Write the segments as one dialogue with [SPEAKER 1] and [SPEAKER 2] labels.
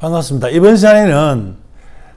[SPEAKER 1] 반갑습니다. 이번 시간에는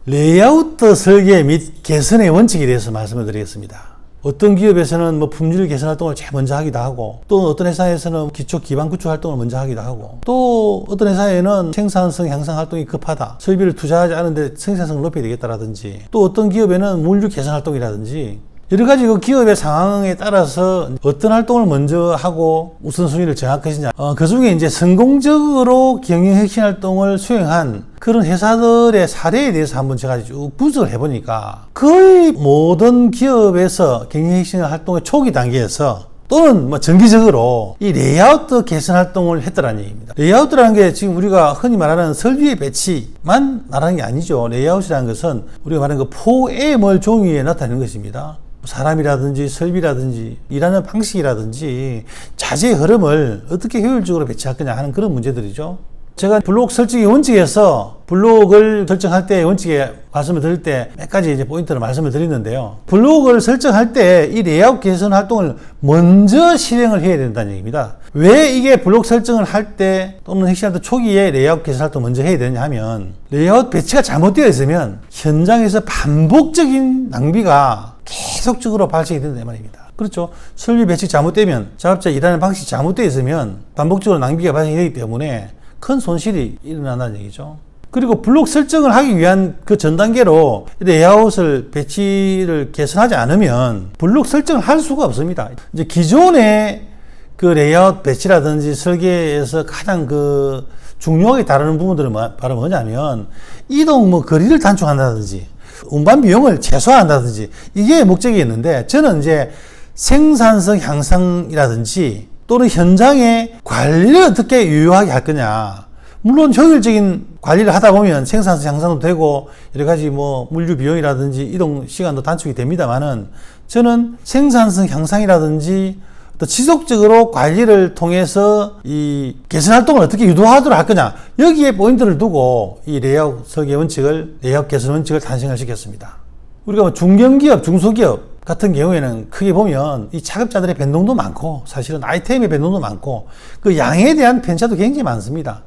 [SPEAKER 1] 레이아웃 설계 및 개선의 원칙에 대해서 말씀을 드리겠습니다. 어떤 기업에서는 뭐 품질 개선 활동을 제일 먼저 하기도 하고 또 어떤 회사에서는 기초 기반 구축 활동을 먼저 하기도 하고 또 어떤 회사에는 생산성 향상 활동이 급하다 설비를 투자하지 않은데 생산성을 높여야 되겠다라든지 또 어떤 기업에는 물류 개선 활동이라든지 여러 가지 그 기업의 상황에 따라서 어떤 활동을 먼저 하고 우선순위를 정할 것이냐. 어, 그 중에 이제 성공적으로 경영 혁신 활동을 수행한 그런 회사들의 사례에 대해서 한번 제가 쭉 분석을 해보니까 거의 모든 기업에서 경영 혁신 활동의 초기 단계에서 또는 뭐 정기적으로 이 레이아웃 개선 활동을 했더라는 얘기입니다. 레이아웃이라는 게 지금 우리가 흔히 말하는 설비의 배치만 말하는 게 아니죠. 레이아웃이라는 것은 우리가 말하는 그 포에멀 종이에 나타내는 것입니다. 사람이라든지 설비라든지 일하는 방식이라든지 자재의 흐름을 어떻게 효율적으로 배치할 거냐 하는 그런 문제들이죠. 제가 블록 설정의 원칙에서 블록을 설정할 때 원칙에 말씀을 드릴 때 몇 가지 이제 포인트를 말씀을 드리는데요. 블록을 설정할 때 이 레이아웃 개선 활동을 먼저 실행을 해야 된다는 얘기입니다. 왜 이게 블록 설정을 할 때 또는 핵심할 때 초기에 레이아웃 개선 활동 먼저 해야 되냐 하면 레이아웃 배치가 잘못되어 있으면 현장에서 반복적인 낭비가 계속적으로 발생이 된다 이 말입니다. 그렇죠. 설비 배치 잘못되면 작업자 일하는 방식이 잘못되어 있으면 반복적으로 낭비가 발생되기 때문에 큰 손실이 일어난다는 얘기죠. 그리고 블록 설정을 하기 위한 그 전 단계로 레이아웃을 배치를 개선하지 않으면 블록 설정을 할 수가 없습니다. 이제 기존의 그 레이아웃 배치라든지 설계에서 가장 그 중요하게 다루는 부분들은 뭐- 바로 뭐냐면 이동 뭐 거리를 단축한다든지 운반 비용을 최소화한다든지 이게 목적이었는데 저는 이제 생산성 향상이라든지 또는 현장의 관리를 어떻게 유효하게 할 거냐. 물론 효율적인 관리를 하다 보면 생산성 향상도 되고 여러 가지 뭐 물류 비용이라든지 이동 시간도 단축이 됩니다만은 저는 생산성 향상이라든지 또 지속적으로 관리를 통해서 이 개선 활동을 어떻게 유도하도록 할 거냐 여기에 포인트를 두고 이 레이아웃 설계 원칙을 레이아웃 개선 원칙을 탄생을 시켰습니다. 우리가 뭐 중견기업, 중소기업 같은 경우에는 크게 보면 이 작업자들의 변동도 많고 사실은 아이템의 변동도 많고 그 양에 대한 편차도 굉장히 많습니다.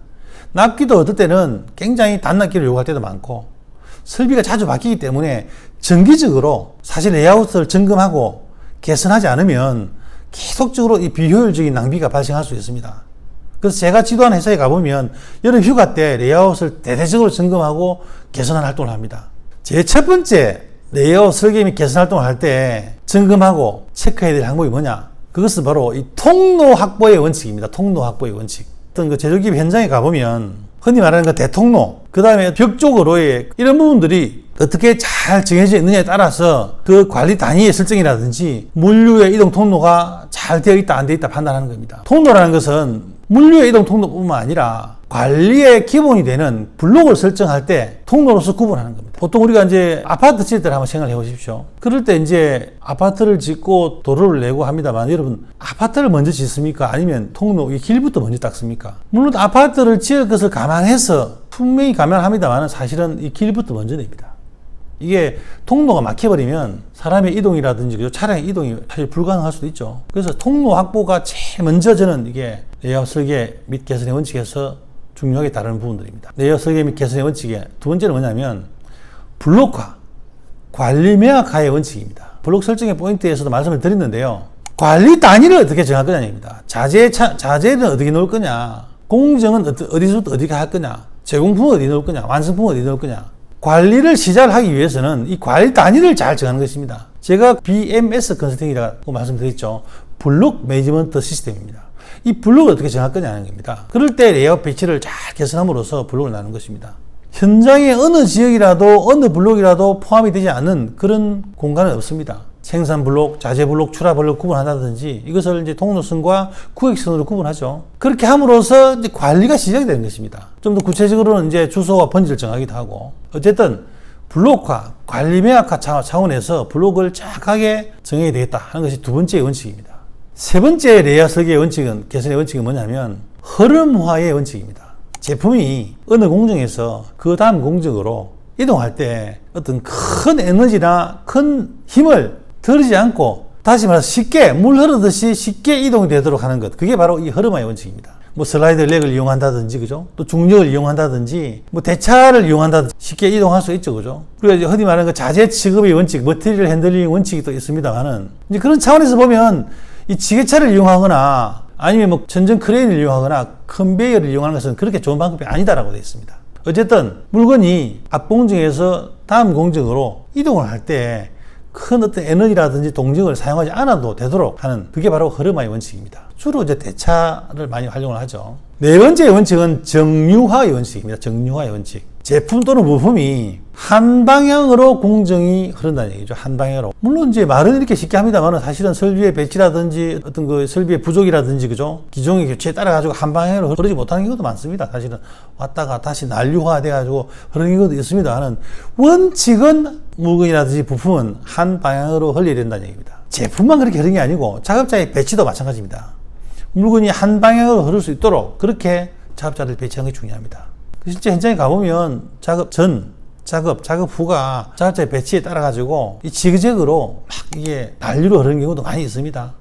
[SPEAKER 1] 납기도 어떨 때는 굉장히 단납기를 요구할 때도 많고 설비가 자주 바뀌기 때문에 정기적으로 사실 레이아웃을 점검하고 개선하지 않으면 계속적으로 이 비효율적인 낭비가 발생할 수 있습니다. 그래서 제가 지도하는 회사에 가보면 여름 휴가 때 레이아웃을 대대적으로 점검하고 개선하는 활동을 합니다. 제 첫 번째 레이아웃 설계 및 개선 활동을 할 때 점검하고 체크해야 될 항목이 뭐냐? 그것은 바로 이 통로 확보의 원칙입니다. 통로 확보의 원칙. 어떤 그 제조기업 현장에 가보면 흔히 말하는 그 대통로, 그 다음에 벽 쪽으로의 이런 부분들이 어떻게 잘 정해져 있느냐에 따라서 그 관리 단위의 설정이라든지 물류의 이동 통로가 잘 되어 있다, 안 되어 있다 판단하는 겁니다. 통로라는 것은 물류의 이동 통로뿐만 아니라 관리의 기본이 되는 블록을 설정할 때 통로로서 구분하는 겁니다. 보통 우리가 이제 아파트 지을 때 한번 생각해 보십시오. 그럴 때 이제 아파트를 짓고 도로를 내고 합니다만 여러분 아파트를 먼저 짓습니까? 아니면 통로, 이 길부터 먼저 닦습니까? 물론 아파트를 지을 것을 감안해서 분명히 감안합니다만 사실은 이 길부터 먼저 냅니다. 이게 통로가 막혀버리면 사람의 이동이라든지 차량의 이동이 사실 불가능할 수도 있죠. 그래서 통로 확보가 제일 먼저 저는 이게 레이아웃 설계 및 개선의 원칙에서 중요하게 다루는 부분들입니다. 레이아웃 설계 및 개선의 원칙의 두 번째는 뭐냐면 블록화, 관리 매각화의 원칙입니다. 블록 설정의 포인트에서도 말씀을 드렸는데요. 관리 단위를 어떻게 정할 거냐입니다. 자재, 차, 자재는 어떻게 놓을 거냐, 공정은 어디, 어디서부터 어디게 할 거냐, 제공품은 어디 놓을 거냐, 완성품은 어디 놓을 거냐. 관리를 시작하기 위해서는 이 관리 단위를 잘 정하는 것입니다. 제가 BMS 컨설팅이라고 말씀드렸죠. 블록 매니지먼트 시스템입니다. 이 블록을 어떻게 정할 거냐는 겁니다. 그럴 때 레이아웃 배치를 잘 개선함으로써 블록을 나눈 것입니다. 현장의 어느 지역이라도 어느 블록이라도 포함이 되지 않는 그런 공간은 없습니다. 생산 블록, 자재 블록, 출하 블록 구분한다든지 이것을 이제 통로선과 구획선으로 구분하죠. 그렇게 함으로써 이제 관리가 시작이 되는 것입니다. 좀 더 구체적으로는 이제 주소와 번지를 정하기도 하고 어쨌든 블록화, 관리 차- 차원에서 블록을 정확하게 정해야 되겠다 하는 것이 두 번째 원칙입니다. 세 번째 레이아웃 설계의 원칙은 개선의 원칙은 뭐냐면 흐름화의 원칙입니다. 제품이 어느 공정에서 그 다음 공정으로 이동할 때 어떤 큰 에너지나 큰 힘을 들이지 않고 다시 말해서 쉽게 물 흐르듯이 쉽게 이동이 되도록 하는 것 그게 바로 이 흐름화의 원칙입니다. 뭐 슬라이드 렉을 이용한다든지 그죠? 또 중력을 이용한다든지 뭐 대차를 이용한다든지 쉽게 이동할 수 있죠 그죠? 그리고 이제 흔히 말하는 그 자재 취급의 원칙, 머티리얼 핸들링 원칙이 또 있습니다만은 이제 그런 차원에서 보면 이 지게차를 이용하거나 아니면 뭐 전전 크레인을 이용하거나 컨베이어를 이용하는 것은 그렇게 좋은 방법이 아니다라고 되어 있습니다. 어쨌든 물건이 앞 공정에서 다음 공정으로 이동을 할 때 큰 어떤 에너지라든지 동력을 사용하지 않아도 되도록 하는 그게 바로 흐름화의 원칙입니다. 주로 이제 대차를 많이 활용을 하죠. 네 번째 원칙은 정유화의 원칙입니다. 정유화의 원칙. 제품 또는 부품이 한 방향으로 공정이 흐른다는 얘기죠. 한 방향으로. 물론 이제 말은 이렇게 쉽게 합니다만 사실은 설비의 배치라든지 어떤 그 설비의 부족이라든지 그죠? 기종의 교체에 따라 가지고 한 방향으로 흐르지 못하는 경우도 많습니다. 사실은 왔다가 다시 난류화 돼 가지고 흐르는 경우도 있습니다만 원칙은 물건이라든지 부품은 한 방향으로 흘려야 된다는 얘기입니다. 제품만 그렇게 흐르는 게 아니고 작업자의 배치도 마찬가지입니다. 물건이 한 방향으로 흐를 수 있도록 그렇게 작업자를 배치하는 게 중요합니다. 실제 현장에 가보면 작업 전, 작업, 작업 후가 작업자의 배치에 따라 가지고 이 지그재그로 막 이게 난리로 흐르는 경우도 많이 있습니다.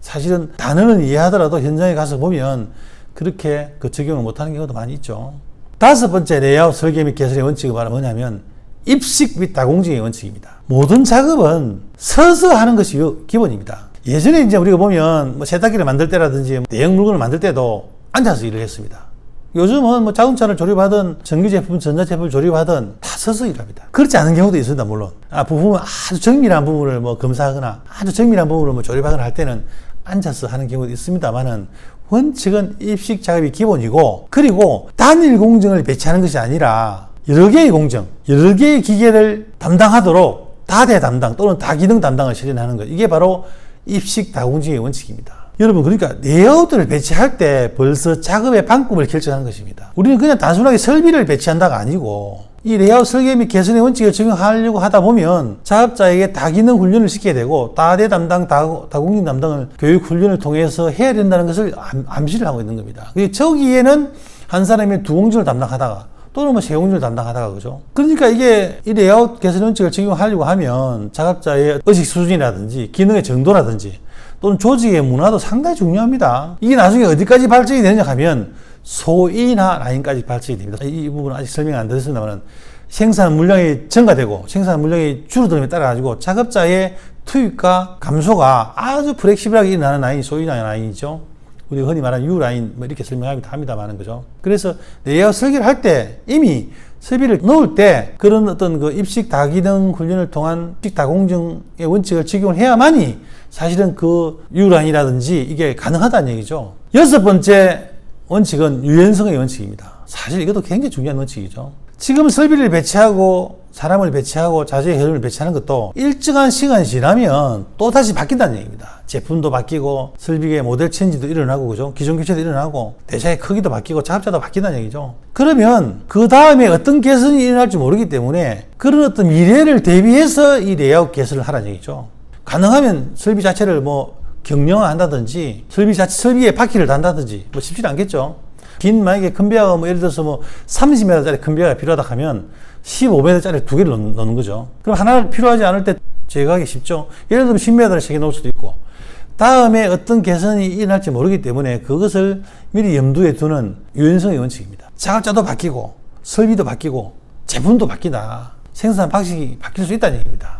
[SPEAKER 1] 사실은 단어는 이해하더라도 현장에 가서 보면 그렇게 그 적용을 못하는 경우도 많이 있죠. 다섯 번째 레이아웃 설계 및 개설의 원칙은 바로 뭐냐면 입식 및 다공정의 원칙입니다. 모든 작업은 서서 하는 것이 기본입니다. 예전에 이제 우리가 보면 뭐 세탁기를 만들 때라든지 대형 물건을 만들 때도 앉아서 일을 했습니다. 요즘은 뭐 자동차를 조립하든 전기 제품, 전자 제품을 조립하든 다 서서 일합니다. 그렇지 않은 경우도 있습니다, 물론. 아, 부품은 아주 정밀한 부분을 뭐 검사하거나 아주 정밀한 부분을 뭐 조립하거나 할 때는 앉아서 하는 경우도 있습니다만은 원칙은 입식 작업이 기본이고 그리고 단일 공정을 배치하는 것이 아니라 여러 개의 공정, 여러 개의 기계를 담당하도록 다대 담당 또는 다기능 담당을 실현하는 것. 이게 바로 입식 다공정의 원칙입니다. 여러분 그러니까 레이아웃을 배치할 때 벌써 작업의 방법을 결정하는 것입니다. 우리는 그냥 단순하게 설비를 배치한다가 아니고 이 레이아웃 설계 및 개선의 원칙을 적용하려고 하다 보면 작업자에게 다기능 훈련을 시켜야 되고 다대 담당, 다, 다공진 담당을 교육 훈련을 통해서 해야 된다는 것을 암, 암시를 하고 있는 겁니다. 저기에는 한 사람이 두 공정을 담당하다가 또는 뭐 세공정을 담당하다가 그죠. 그러니까 이게 이 레이아웃 개선 원칙을 적용하려고 하면 작업자의 의식 수준이라든지 기능의 정도라든지 또는 조직의 문화도 상당히 중요합니다. 이게 나중에 어디까지 발전이 되느냐 하면 소인화 라인까지 발전이 됩니다. 이 부분은 아직 설명 안 드렸습니다만 생산 물량이 증가되고 생산 물량이 줄어들음에 따라 가지고 작업자의 투입과 감소가 아주 플렉시블하게 일어나는 라인이 소인화 라인이죠. 우리 흔히 말하는 U 라인 뭐 이렇게 설명합니다. 합니다만은 그죠. 그래서 레이아웃 설계를 할 때 이미 설비를 넣을 때 그런 어떤 그 입식 다기능 훈련을 통한 입식 다공정의 원칙을 적용을 해야만이 사실은 그 유란이라든지 이게 가능하다는 얘기죠. 여섯 번째 원칙은 유연성의 원칙입니다. 사실 이것도 굉장히 중요한 원칙이죠. 지금 설비를 배치하고 사람을 배치하고 자재의 흐름을 배치하는 것도 일정한 시간이 지나면 또 다시 바뀐다는 얘기입니다. 제품도 바뀌고 설비의 모델 체인지도 일어나고 그죠? 기존 교체도 일어나고 대차의 크기도 바뀌고 작업자도 바뀐다는 얘기죠. 그러면 그 다음에 어떤 개선이 일어날지 모르기 때문에 그런 어떤 미래를 대비해서 이 레이아웃 개선을 하라는 얘기죠. 가능하면 설비 자체를 뭐 경량화한다든지 설비 자체 설비에 바퀴를 단다든지 뭐 쉽지는 않겠죠. 긴 만약에 컨베이어가 뭐 예를 들어서 뭐 30m짜리 컨베이어가 필요하다 하면 15m짜리 두 개를 넣는, 거죠. 그럼 하나를 필요하지 않을 때 제거하기 쉽죠. 예를 들면 10m를 세개 놓을 수도 있고 다음에 어떤 개선이 일어날지 모르기 때문에 그것을 미리 염두에 두는 유연성의 원칙입니다. 작업자도 바뀌고 설비도 바뀌고 제품도 바뀌다. 생산 방식이 바뀔 수 있다는 얘기입니다.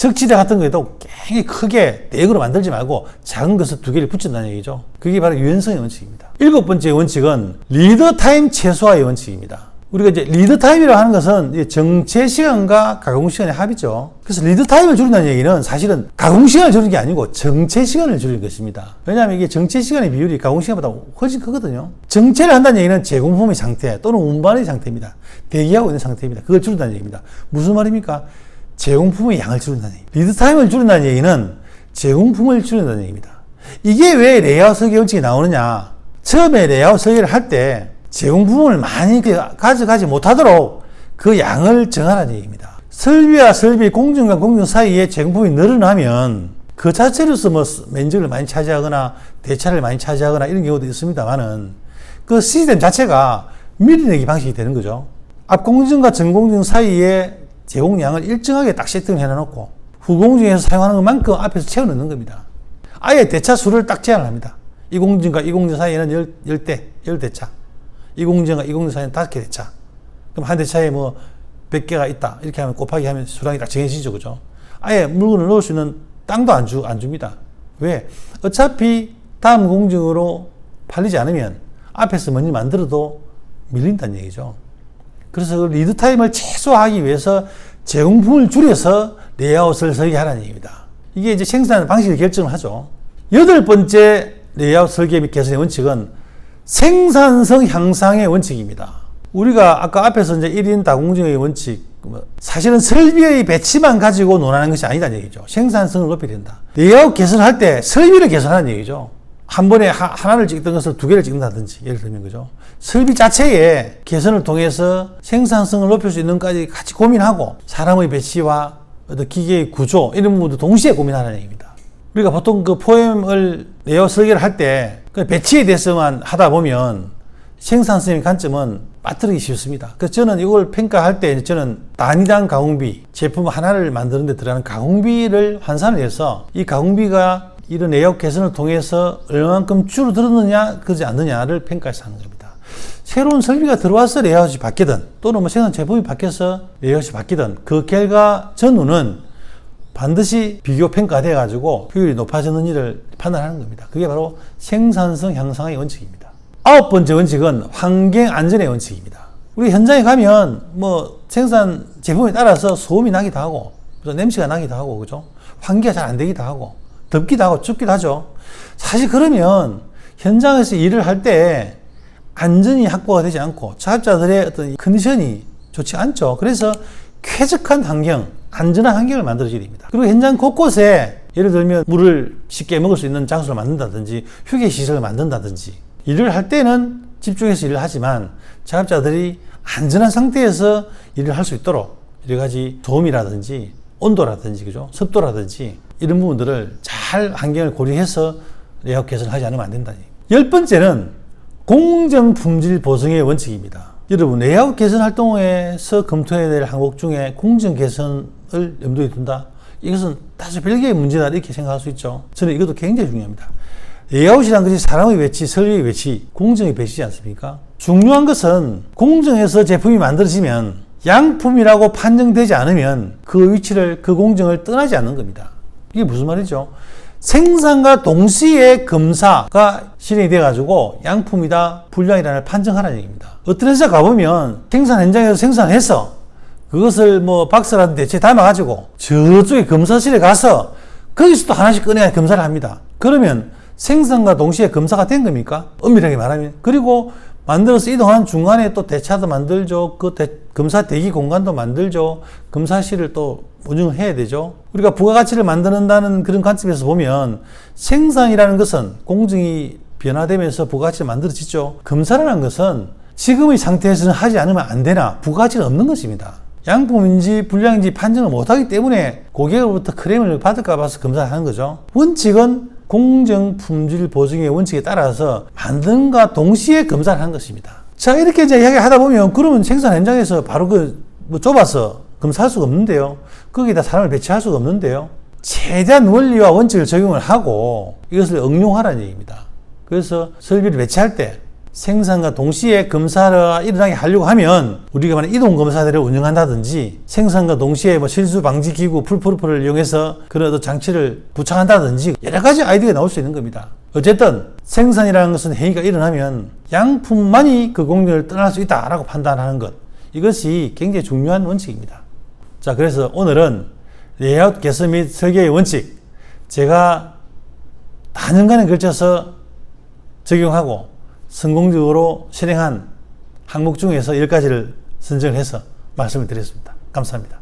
[SPEAKER 1] 적지대 같은 거에도 굉장히 크게 대역으로 만들지 말고 작은 것을 두 개를 붙인다는 얘기죠. 그게 바로 유연성의 원칙입니다. 일곱 번째 원칙은 리더 타임 최소화의 원칙입니다. 우리가 이제 리드 타임이라고 하는 것은 정체 시간과 가공 시간의 합이죠. 그래서 리드 타임을 줄인다는 얘기는 사실은 가공 시간을 줄이는 게 아니고 정체 시간을 줄이는 것입니다. 왜냐하면 이게 정체 시간의 비율이 가공 시간보다 훨씬 크거든요. 정체를 한다는 얘기는 제공품의 상태 또는 운반의 상태입니다. 대기하고 있는 상태입니다. 그걸 줄인다는 얘기입니다. 무슨 말입니까? 제공품의 양을 줄인다는 얘기. 리드 타임을 줄인다는 얘기는 제공품을 줄인다는 얘기입니다. 이게 왜 레이아웃 설계 원칙이 나오느냐? 처음에 레이아웃 설계를 할 때 제공품을 많이 가져가지 못하도록 그 양을 정하라는 얘기입니다. 설비와 설비, 공정과 공정 사이에 제공품이 늘어나면 그 자체로서 뭐 면적을 많이 차지하거나 대차를 많이 차지하거나 이런 경우도 있습니다만은 그 시스템 자체가 미리내기 방식이 되는 거죠. 앞 공정과 전 공정 사이에 제공량을 일정하게 딱 세팅을 해놓고 후공정에서 사용하는 것만큼 앞에서 채워 넣는 겁니다. 아예 대차 수를 딱 제한합니다. 이 공정과 이 공정 사이에는 열, 열 대, 열 대차. 이 공정과 이 공정 사이에는 다섯 개 대차. 그럼 한 대차에 뭐 100개가 있다. 이렇게 하면 곱하기 하면 수량이 딱 정해지죠. 그죠? 아예 물건을 넣을 수 있는 땅도 안 주, 안 줍니다. 왜? 어차피 다음 공정으로 팔리지 않으면 앞에서 먼저 만들어도 밀린다는 얘기죠. 그래서 그 리드 타임을 최소화하기 위해서 제공품을 줄여서 레이아웃을 설계하라는 얘기입니다. 이게 이제 생산 방식을 결정을 하죠. 여덟 번째 레이아웃 설계 및 개선의 원칙은 생산성 향상의 원칙입니다. 우리가 아까 앞에서 이제 1인 다공정의 원칙, 뭐 사실은 설비의 배치만 가지고 논하는 것이 아니다는 얘기죠. 생산성을 높여야 된다. 레이아웃 개선할 때 설비를 개선하는 얘기죠. 한 번에 하, 하나를 찍던 것을 두 개를 찍는다든지 예를 들면 그죠. 설비 자체의 개선을 통해서 생산성을 높일 수 있는까지 같이 고민하고 사람의 배치와 어떤 기계의 구조 이런 부분도 동시에 고민하는 얘기입니다. 우리가 보통 그 포엠을 내어 설계를 할 때 그 배치에 대해서만 하다 보면 생산성의 관점은 빠뜨리기 쉽습니다. 그래서 저는 이걸 평가할 때 저는 단위당 가공비 제품 하나를 만드는데 들어가는 가공비를 환산을 해서 이 가공비가 이런 내역 개선을 통해서 얼마만큼 줄어들었느냐 그러지 않느냐를 평가해서 하는 겁니다. 새로운 설비가 들어와서 레이아웃이 바뀌든 또는 뭐 생산 제품이 바뀌어서 레이아웃이 바뀌든 그 결과 전후는 반드시 비교 평가돼 가지고 효율이 높아지는 일을 판단하는 겁니다. 그게 바로 생산성 향상의 원칙입니다. 아홉 번째 원칙은 환경 안전의 원칙입니다. 우리 현장에 가면 뭐 생산 제품에 따라서 소음이 나기도 하고 냄새가 나기도 하고 그죠? 환기가 잘 안 되기도 하고 덥기도 하고 춥기도 하죠. 사실 그러면 현장에서 일을 할 때 안전이 확보가 되지 않고 작업자들의 어떤 컨디션이 좋지 않죠. 그래서 쾌적한 환경, 안전한 환경을 만들어줘야 됩니다. 그리고 현장 곳곳에 예를 들면 물을 쉽게 먹을 수 있는 장소를 만든다든지 휴게 시설을 만든다든지 일을 할 때는 집중해서 일을 하지만 작업자들이 안전한 상태에서 일을 할 수 있도록 여러 가지 소음이라든지 온도라든지 그죠 습도라든지 이런 부분들을 잘 환경을 고려해서 레이아웃 개선을 하지 않으면 안 된다. 열 번째는 공정 품질 보증의 원칙입니다. 여러분 레이아웃 개선 활동에서 검토해야 될 항목 중에 공정 개선을 염두에 둔다. 이것은 다소 별개의 문제다 이렇게 생각할 수 있죠. 저는 이것도 굉장히 중요합니다. 레이아웃이란 것이 사람의 배치, 설비의 배치, 공정의 배치지 않습니까? 중요한 것은 공정에서 제품이 만들어지면 양품이라고 판정되지 않으면 그 위치를, 그 공정을 떠나지 않는 겁니다. 이게 무슨 말이죠? 생산과 동시에 검사가 실행이 돼가지고 양품이다, 불량이라는 판정하라는 얘기입니다. 어떤 회사 가보면 생산 현장에서 생산해서 그것을 뭐 박스라든 대체 담아가지고 저쪽에 검사실에 가서 거기서 또 하나씩 꺼내 검사를 합니다. 그러면 생산과 동시에 검사가 된 겁니까? 엄밀하게 말하면. 그리고 만들어서 이동한 중간에 또 대차도 만들죠. 그 대, 검사 대기 공간도 만들죠. 검사실을 또 운영을 해야 되죠. 우리가 부가가치를 만드는다는 그런 관점에서 보면 생산이라는 것은 공정이 변화되면서 부가가치를 만들어지죠. 검사라는 것은 지금의 상태에서는 하지 않으면 안 되나 부가가치가 없는 것입니다. 양품인지 불량인지 판정을 못하기 때문에 고객으로부터 크레임을 받을까 봐서 검사를 하는 거죠. 원칙은 공정 품질 보증의 원칙에 따라서 만든과 동시에 검사를 한 것입니다. 자, 이렇게 이제 이야기 하다 보면 그러면 생산 현장에서 바로 그 뭐 좁아서 검사할 수가 없는데요. 거기다 사람을 배치할 수가 없는데요. 최대한 원리와 원칙을 적용을 하고 이것을 응용하라는 얘기입니다. 그래서 설비를 배치할 때 생산과 동시에 검사를 일어나게 하려고 하면 우리가 만약 이동 검사대를 운영한다든지 생산과 동시에 뭐 실수 방지 기구 풀프루프를 이용해서 그런 장치를 부착한다든지 여러 가지 아이디어가 나올 수 있는 겁니다. 어쨌든 생산이라는 것은 행위가 일어나면 양품만이 그 공정을 떠날 수 있다라고 판단하는 것 이것이 굉장히 중요한 원칙입니다. 자 그래서 오늘은 레이아웃 개선 및 설계의 원칙 제가 단연간에 걸쳐서 적용하고 성공적으로 실행한 항목 중에서 10가지를 선정해서 말씀을 드렸습니다. 감사합니다.